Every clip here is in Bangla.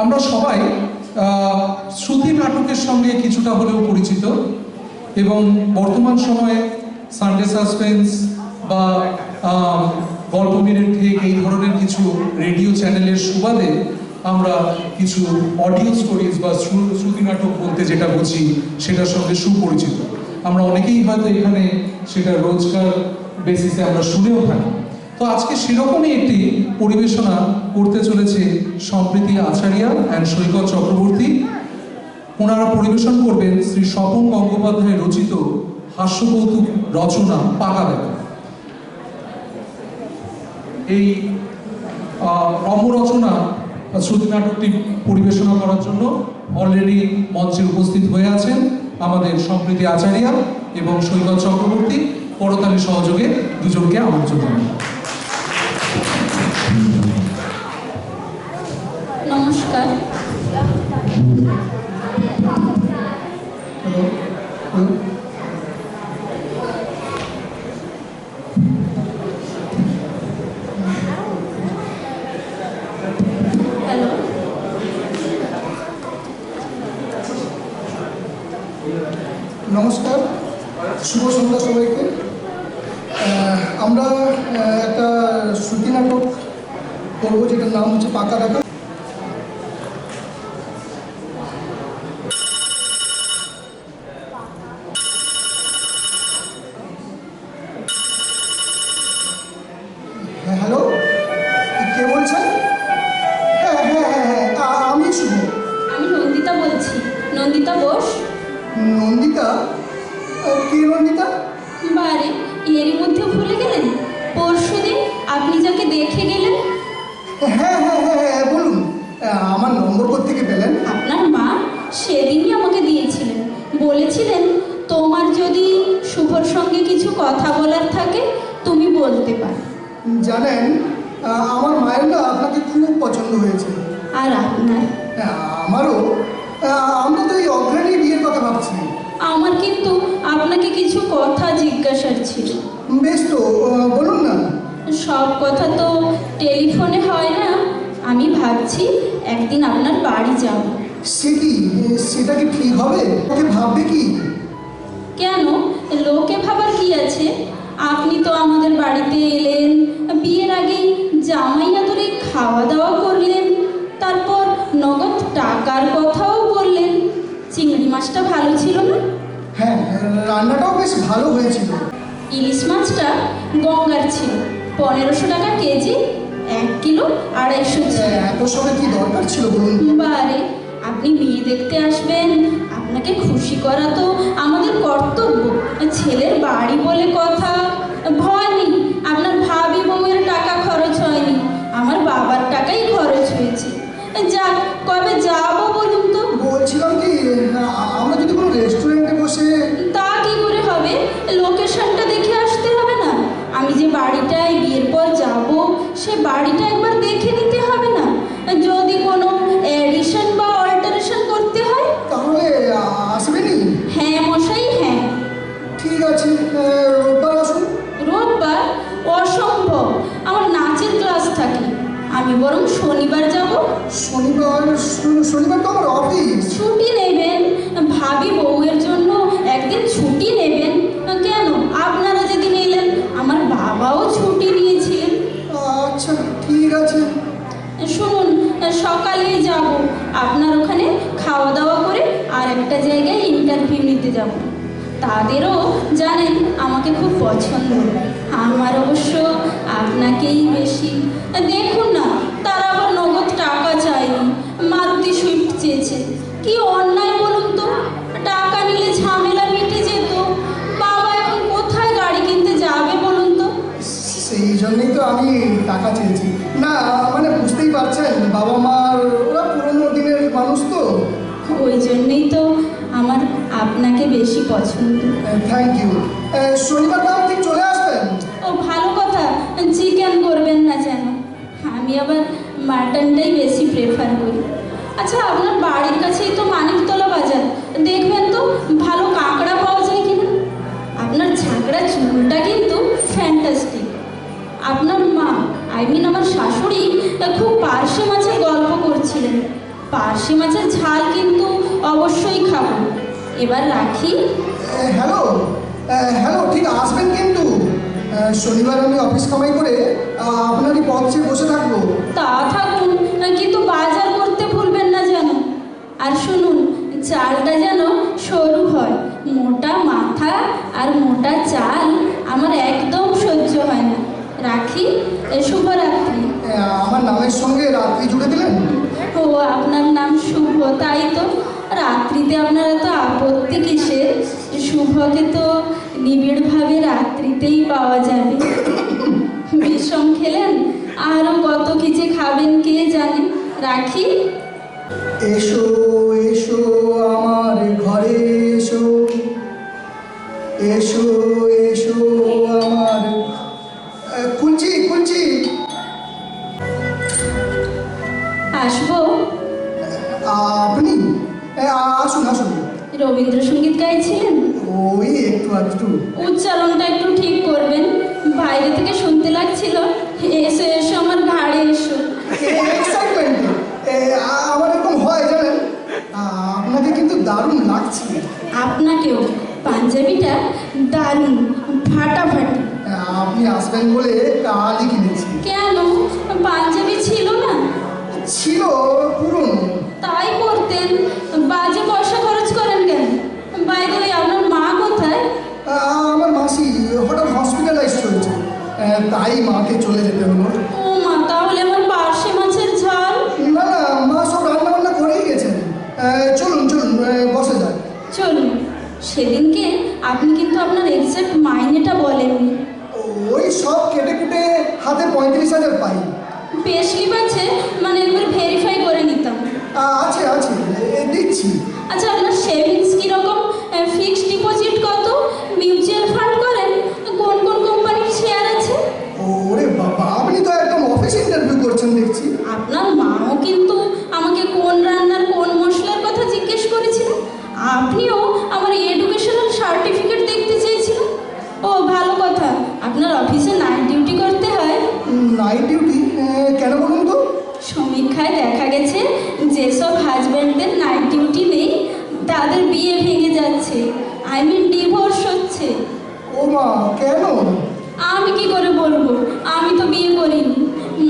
আমরা সবাই শ্রুতি নাটকের সঙ্গে কিছুটা হলেও পরিচিত এবং বর্তমান সময়ে সানডে সাসপেন্স বা গল্প মিনিট ঠিক এই ধরনের কিছু রেডিও চ্যানেলের সুবাদে আমরা কিছু অডিও স্টোরিজ বা শ্রু- শ্রুতি নাটক বলতে যেটা বুঝি সেটার সঙ্গে সুপরিচিত। আমরা অনেকেই হয়তো এখানে সেটা রোজকার বেসিসে আমরা শুনেও থাকি। তো আজকে সেরকমই একটি পরিবেশনা করতে চলেছে সম্প্রীতি আচার্য অ্যান্ড সৈকত চক্রবর্তী। ওনারা পরিবেশন করবেন শ্রী স্বপন গঙ্গোপাধ্যায় রচিত হাস্যকৌতুক রচনা, পাকা দেখা এই অমরচনা শ্রুতি নাটকটি পরিবেশনা করার জন্য অলরেডি মঞ্চে উপস্থিত হয়ে আছেন আমাদের সম্প্রীতি আচার্য এবং সৈকত চক্রবর্তী। করতালি সহযোগে দুজনকে আমন্ত্রণ নমস্কার। নমস্কার, শুভ সন্ধ্যা সবাইকে। আমরা একটা শ্রুতি নাটক করব, যেটার নাম হচ্ছে পাকা ডাকা হ্যাঁ হ্যাঁ হ্যাঁ হ্যাঁ বলুন। আমার নম্বর থেকে পেলেন? আপনার মা সেদিনই আমাকে দিয়েছিলেন। বলেছিলেন তোমার যদি শুভর সঙ্গে কিছু কথা বলার থাকে তুমি বলতে পারো। জানেন আমার মায়ের না আপনাকে খুব পছন্দ হয়েছে। আর আপনার? হ্যাঁ, আমারও। আমরা তো এই অগ্রাণী বিয়ের কথা ভাবছি আমার কিন্তু আপনাকে কিছু কথা জিজ্ঞাসার ছিল। বেশ তো বলুন না। সব কথা তো হয় আমি ভাবছি একদিন আপনার বাড়ি যাব। সে কি সেটা কি ঠিক হবে? ওকে ভাববে কি? কেন? লোকে ভাবার কি আছে? আপনি তো আমাদের বাড়িতে এলেন বিয়ের আগে জামাই আদরে খাওয়া দাওয়া করলেন তারপর নগদ টাকার কথাও বললেন। চিংড়ি মাছটা ভালো ছিল না? হ্যাঁ রান্নাটাও বেশ ভালো হয়েছিল। ইলিশ মাছটা গঙ্গার ছিল পনেরোশো টাকা কেজি এক কিলো আড়াইশো ছিল। সময় কি দরকার ছিল বলুন? বারে আপনি বিয়ে দেখতে আসবেন আপনাকে খুশি করা তো আমাদের কর্তব্য। ছেলের বাড়ি বলে কথা ভয় নেই আপনার ভাবি বউয়ের টাকা খরচ হয়নি আমার বাবার টাকাই খরচ হয়েছে। যাক কবে যাব বলুন তো? বলছিলাম কি আমরা যদি কোনো রেস্টুরেন্টে বসে তা কি করে হবে? লোকেশনটা দেখে আসতে হবে না। আমি যে বাড়িটায় বিয়ের পর যাব সে বাড়িটা একবার দেখে বরং শনিবার যাব। শনিবার শনিবার তো আমার অফিস ছুটি নেবেন। ভাবি বউয়ের জন্য একদিন ছুটি নেবেন। কেন? আপনারা যেদিন এলেন আমার বাবাও ছুটি নিয়েছিলেন। আচ্ছা ঠিক আছে। শুনুন সকালেই যাব। আপনার ওখানে খাওয়া দাওয়া করে আর একটা জায়গায় ইন্টারভিউ নিতে যাব। তাদেরও জানেন আমাকে খুব পছন্দ। আমার অবশ্য আপনাকেই বেশি। দেখুন না টাকা চায়নি মারুতি সুইফট চেয়েছে। কি অন্যায় বলুন তো? টাকা নিলে ঝামেলা মিটে যেত। বাবা এখন কোথায় গাড়ি কিনতে যাবে বলুন তো? সেই জন্যই তো আমি টাকা চেয়েছি। না মানে বুঝতেই পারছেন বাবা মার ওরা পুরোনো দিনের মানুষ তো। ওই জন্যই তো আমার আপনাকে বেশি পছন্দ। থ্যাংক ইউ শনিবার তাহলে ঠিক চলে আসবেন? ও ভালো কথা। চিকেন করবেন না যেন। আমি আবার মাটনটাই বেশি প্রেফার করি। আচ্ছা আপনার বাড়ির কাছেই তো মানিকতলা বাজার। দেখবেন তো, ভালো কাঁকড়া পাওয়া যায় কিনা? আপনার ঝাঁকড়া চুলটা কিন্তু ফ্যান্টাস্টিক আপনার মা আই মিন আমার শাশুড়ি, খুব পার্শে মাছের গল্প করছিলেন। পার্শে মাছের ঝাল কিন্তু অবশ্যই খাব। এবার রাখি। হ্যালো হ্যালো ঠিক আসবেন কিন্তু। শনিবার আমি অফিস কামাই করে আপনারই পথ চেয়ে বসে থাকব। তা থাকুন কিন্তু বাজার করতে ভুলবেন না যেন। আর শুনুন চালটা যেন সরু হয় মোটা মাথা আর মোটা চাল আমার একদম সহ্য হয় না। রাখি শুভরাত্রি। আমার নামের সঙ্গে রাত্রি জুড়ে দিলেন? ও আপনার নাম শুভ তাই তো। রাত্রিতে আপনারা তো আপত্তি কিসের? শুভকে তো নিবিড়ভাবে রাত্রিতেই পাওয়া যাবে। বিষম খেলেন। আরও কত কিছু খাবেন কে জানে? রাখি? এসো এসো আমার ঘরে এসো। এসো এসো একটু একটু। উচ্চারণটা একটু ঠিক করবেন। বাইরে থেকে শুনতে লাগছিল। এসো এসো আমার ঘাড়ে এসো। এক্সাইটমেন্ট আমার এরকম হয় জানেন? আপনাকে কিন্তু দারুণ লাগছে। আপনাকেও। পাঞ্জাবিটা দারুণ ফাটাফাটি। আপনি আসবেন বলে কালই কিনেছি কেন? পাঞ্জাবি ছিল না? ছিল পুরনো। আহ, তাই মাকে চলে যেতে হলো। ও মা তাহলে আমার পার্শে মাছের ঝাল? না না মা সব রান্না বান্না করেই গেছেন। চলুন চলুন বসে যান। চলুন সেদিনকে আপনি কিন্তু আপনার এক্সাক্ট মাইনেটা বলেননি। ওই সব কেটে কুটে হাতে পঁয়ত্রিশ হাজার পাই। পে স্লিপ আছে মানে একবার ভেরিফাই করে নিতাম। আছে আছে দিচ্ছি। আচ্ছা আপনার সেভিংস অফিসে নাইট ডিউটি করতে হয়। নাইট ডিউটি কেন বলুন তো? সমীক্ষায় দেখা গেছে যেসব হাজব্যান্ডদের নাইট ডিউটি নেই তাদের বিয়ে ভেঙে যাচ্ছে। আই মিন ডিভোর্স হচ্ছে। ও মা কেন? আমি কি করে বলব? আমি তো বিয়ে করিনি।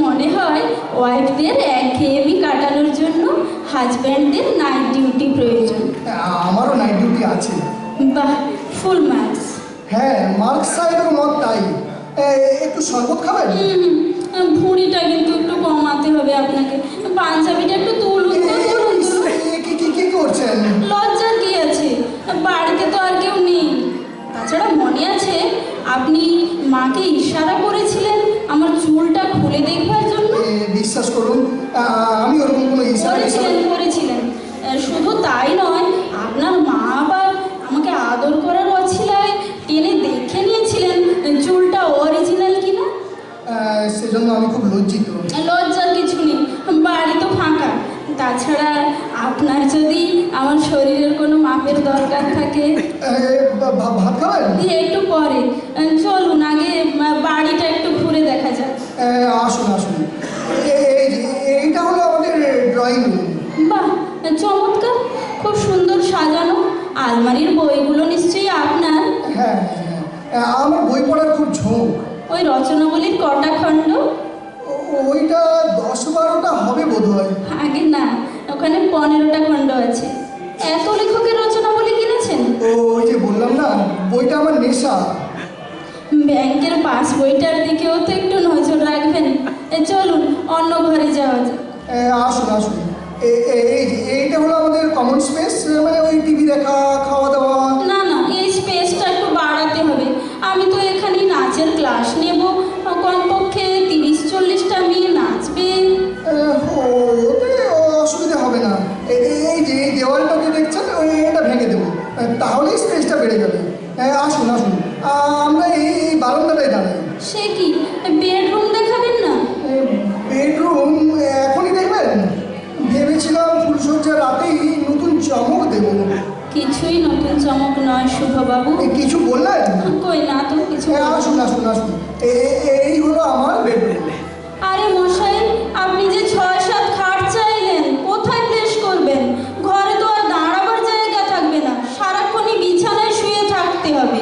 মনে হয় ওয়াইফদের একঘেয়েমি কাটানোর জন্য হাজব্যান্ডদের নাইট ডিউটি প্রয়োজন। আমারও নাইট ডিউটি আছে। বাহ ফুল মার্কস হ্যাঁ মার্ক সাহেবের মত তাই। একটু শরবত খাবেন? ভুঁড়িটা কিন্তু একটু কমাতে হবে আপনাকে। পাঞ্জাবিটা একটু তুলুন কি করছেন? লজ্জার কি আছে? বাড়িতে তো আর কেউ নেই। তাছাড়া মনে আছে আপনি মাকে ইশারা করেছিলেন আমার চুলটা খুলে দেখবার জন্য? বিশ্বাস করুন আমি ওরকম কোনো ইশারা করেছিলেন করেছিলেন। শুধু তাই নয় আপনার হ্যাঁ হ্যাঁ, আমার বই পড়ার খুব ঝোঁক। ওই রচনাবলীর কটা খণ্ড? ওইটা দশ বারোটা হবে বোধ হয় আগে না ওখানে পনেরোটা খণ্ড আছে। এত লেখকের রচনাবলী কিনেছেন? ও ওই যে বললাম না বইটা আমার নেশা। ব্যাংকের পাস বইটার দিকেও তো একটু নজর রাখবেন। চলুন অন্য ঘরে যাওয়া এ, আসুন আসুন। এইটা হলো আমাদের কমন স্পেস মানে ওই টিভি দেখা খাওয়া দাওয়া ঘরে তো আর দাঁড়াবার জায়গা থাকবে না। সারাক্ষণই বিছানায় শুয়ে থাকতে হবে।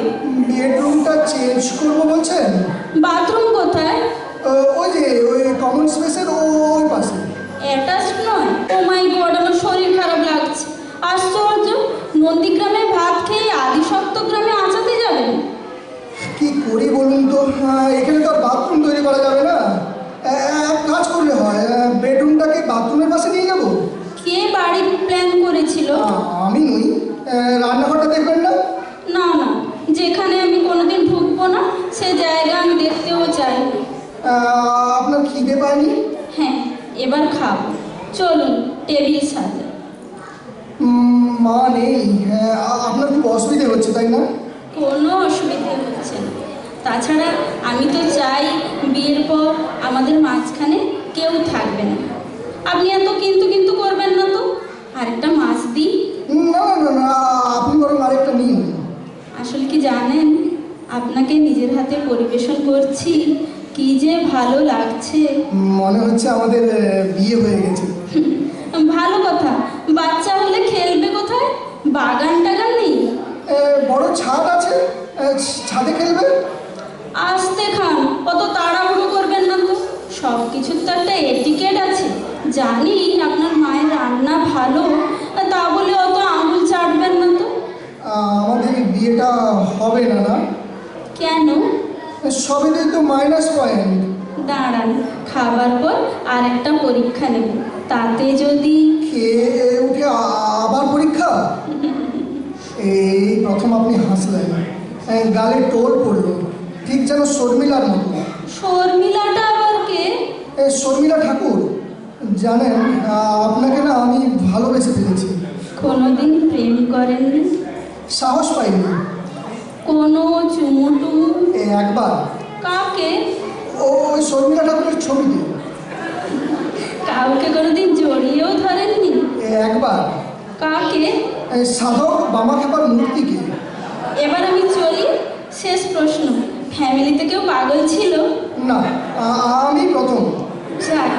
বেডরুমটা চেঞ্জ করব বলছেন? বাথরুম কোথায়? ওই যে ওই কমন অ্যাটাচড নয়? ও মাই গড আমার শরীর খারাপ লাগছে। আশ্চর্য নন্দীগ্রামে সপ্তগ্রামে আঁচাতে যাবেন কি করি বলুন তো? এখানে তো বাথরুম তৈরি করা যাবে না। এক কাজ করলে হয় বেডরুমটাকে বাথরুমের পাশে নিয়ে যাব? কে বাড়ির প্ল্যান করেছিল? আমি নই। রান্নাঘরটা দেখবেন না? না না যেখানে আমি কোনোদিন ঢুকবো না সে জায়গা আমি দেখতেও চাই আপনার খিদে পায়নি? হ্যাঁ এবার খাব। চলুন টেবিল সাজা উম, হচ্ছে তাই না? কোনো অসুবিধে হচ্ছে না। তাছাড়া আমি তো চাই বিয়ের পর আমাদের মাঝখানে কেউ থাকবে না। আপনি এত কিন্তু কিন্তু করবেন না তো। আরেকটা মাছ দিই। না না না না আপনি বরং আরেকটা নিন। আসলে কি জানেন আপনাকে নিজের হাতে পরিবেশন করছি কি যে ভালো লাগছে। মনে হচ্ছে আমাদের বিয়ে হয়ে গেছে। ভালো কথা। বাচ্চা হলে খেলবে কোথায় বাগান টাগান নেই এ, বড় ছাদ আছে এ, ছাদে খেলবে? আসতে খান অত তাড়াহুড়ো করবেন না তো। সব কিছুর তো একটা এটিকেট আছে। জানি আপনার মায়ের রান্না ভালো তা বলে অত আঙুল চাটবেন না তো। আমাদের বিয়েটা হবে না না কেন? সবেতেই তো মাইনাস পয়েন্ট দাঁড়ান খাবার পর আর একটা পরীক্ষা নেব। তাতে যদি খেয়ে উঠে আবার পরীক্ষা? এই প্রথম আপনি হাসলেন। গালে টোল পড়ল। ঠিক যেন শর্মিলার মতো। শর্মিলাটা আবার কে? এ, শর্মিলা ঠাকুর জানেন আপনাকে না আমি ভালোবেসে ফেলেছি। কোনোদিন প্রেম করেননি? সাহস পাইনি। কোনো চুমুটু? একবার। কাকে? ও ওই শর্মিলা ঠাকুরের ছবি ছবিতে। কাউকে কোনোদিন জড়িয়েও ধরেননি? একবার। কাকে? সাধক বামাখ্যাপার মূর্তিকে। এবার আমি চলি শেষ প্রশ্ন। ফ্যামিলিতে কেউ পাগল ছিল? না আমি প্রথম। যাক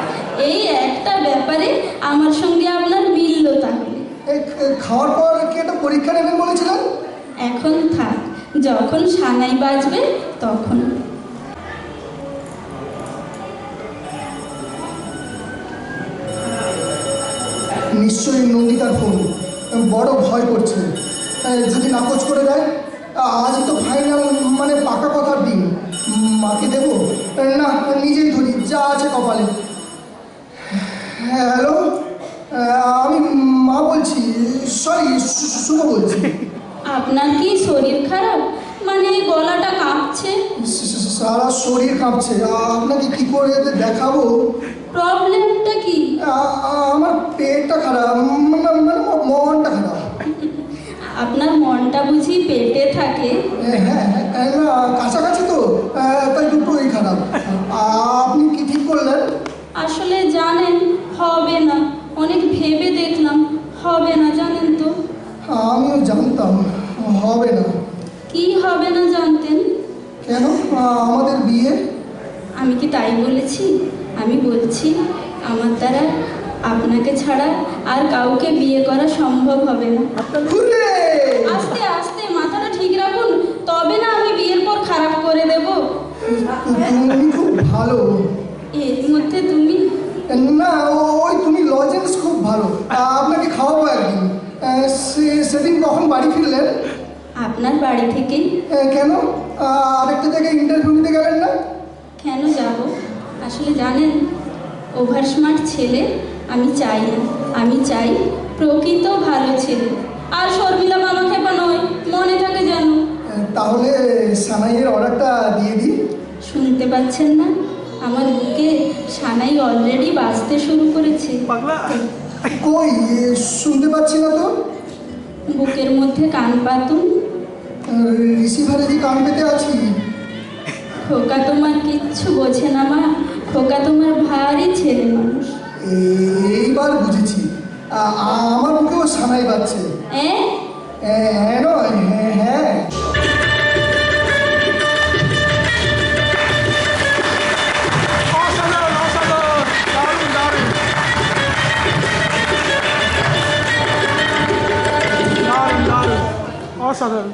এই একটা ব্যাপারে আমার সঙ্গে আপনার মিলল তাহলে খাওয়ার পর কি একটা পরীক্ষা নেবেন বলেছিলেন? এখন থাক যখন সানাই বাজবে তখন। নিশ্চয়ই নন্দিতার ফোন। বড় ভয় করছে। যদি নাকচ করে দেয় আজ তো ফাইনাল মানে পাকা কথার দিন মাকে দেবো? না নিজেই ধরি যা আছে কপালে। হ্যাঁ হ্যালো? আমি মা বলছি সরি শুভ বলছি। আপনার কি শরীর খারাপ? মানে গলাটা কাঁপছে? সারা শরীর কাঁপছে। আপনাকে কি করে দেখাবো? প্রবলেমটা কি? আমার পেটটা খারাপ মানে মানে মনটা খারাপ। আপনার মনটা বুঝি পেটে থাকে। হ্যাঁ হ্যাঁ হ্যাঁ, কাছাকাছি তো তাই দুটোই খারাপ। আপনি কি ঠিক করলেন? আসলে জানেন হবে না। অনেক ভেবে দেখলাম হবে না জানেন তো। আমিও জানতাম হবে না। কি হবে না জানতেন? কেন? আমাদের বিয়ে? আমি কি তাই বলেছি? আমি বলছি আমার দ্বারা আপনাকে ছাড়া আর কাউকে বিয়ে করা সম্ভব হবে না! আস্তে আস্তে মাথাটা ঠিক রাখুন তবে না আমি বিয়ের পর খারাপ করে দেব। তুমি খুব ভালো। এর মধ্যে তুমি? না ওই তুমি লজেন্স খুব ভালো। আপনাকে খাওয়াবো একদিন। সেদিন কখন বাড়ি ফিরলেন? আপনার বাড়ি আহ, কেন? আরেকটা জায়গায় ইন্টারভিউ দিতে গেলেন না? কেন যাব? আসলে জানেন ওভার স্মার্ট ছেলে আমি চাই না। আমি চাই প্রকৃত ভালো ছেলে। আর শর্মিলা মামা খেপা নয় মনে থাকে যেন। তাহলে সানাইয়ের অর্ডারটা দিয়ে দিই। শুনতে পাচ্ছেন না? আমার বুকে সানাই অলরেডি বাজতে শুরু করেছে। কই? শুনতে পাচ্ছি না তো। বুকের মধ্যে কান পাতুন। রিসিভারে যে কান পেতে আছি। খোকা তোমার কিচ্ছু বোঝে না মা। খোকা তোমার ভারী ছেলে মানুষ। এইবার বুঝেছি। আমার মুখেও সানাই পাচ্ছে এ হ্যাঁ নয় হ্যাঁ হ্যাঁ অসাধারণ অসাধারণ দারুণ দারুণ দারুণ দারুণ অসাধারণ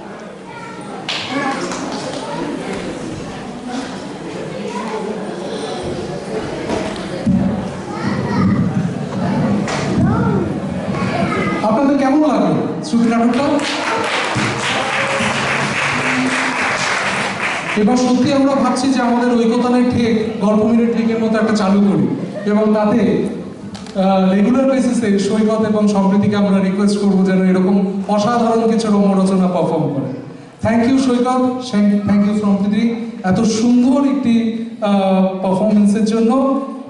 শ্রুতি নাটকটা এবার সত্যি আমরা ভাবছি যে আমাদের ঐকতানের ঠেক গল্প মিলের ঠেকের মতো একটা চালু করি এবং তাতে রেগুলার বেসিসে সৈকত এবং সম্প্রীতিকে আমরা রিকোয়েস্ট করব যেন এরকম অসাধারণ কিছু রম্যরচনা পারফর্ম করে। Thank you Saikat. Thank you Sampriti. এত সুন্দর একটি পারফরমেন্সের জন্য।